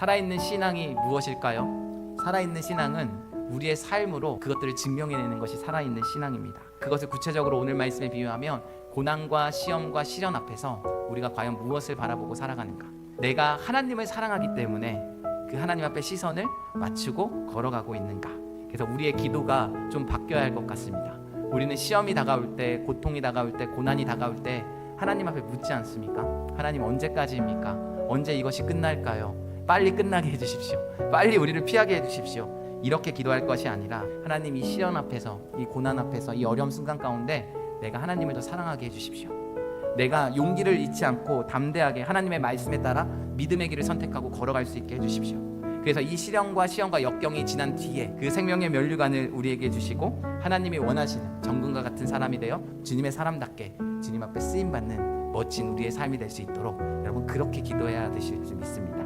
살아있는 신앙이 무엇일까요? 살아있는 신앙은 우리의 삶으로 그것들을 증명해내는 것이 살아있는 신앙입니다. 그것을 구체적으로 오늘 말씀에 비유하면 고난과 시험과 시련 앞에서 우리가 과연 무엇을 바라보고 살아가는가? 내가 하나님을 사랑하기 때문에 그 하나님 앞에 시선을 맞추고 걸어가고 있는가? 그래서 우리의 기도가 좀 바뀌어야 할 것 같습니다. 우리는 시험이 다가올 때, 고통이 다가올 때, 고난이 다가올 때 하나님 앞에 묻지 않습니까? 하나님 언제까지입니까? 언제 이것이 끝날까요? 빨리 끝나게 해주십시오. 빨리 우리를 피하게 해주십시오. 이렇게 기도할 것이 아니라 하나님 이 시련 앞에서, 이 고난 앞에서, 이 어려움 순간 가운데 내가 하나님을 더 사랑하게 해주십시오. 내가 용기를 잃지 않고 담대하게 하나님의 말씀에 따라 믿음의 길을 선택하고 걸어갈 수 있게 해주십시오. 그래서 이 시련과 시험과 역경이 지난 뒤에 그 생명의 면류관을 우리에게 주시고 하나님이 원하시는 정금과 같은 사람이 되어 주님의 사람답게 주님 앞에 쓰임 받는 멋진 우리의 삶이 될 수 있도록 여러분 그렇게 기도해야 되실 줄 믿습니다.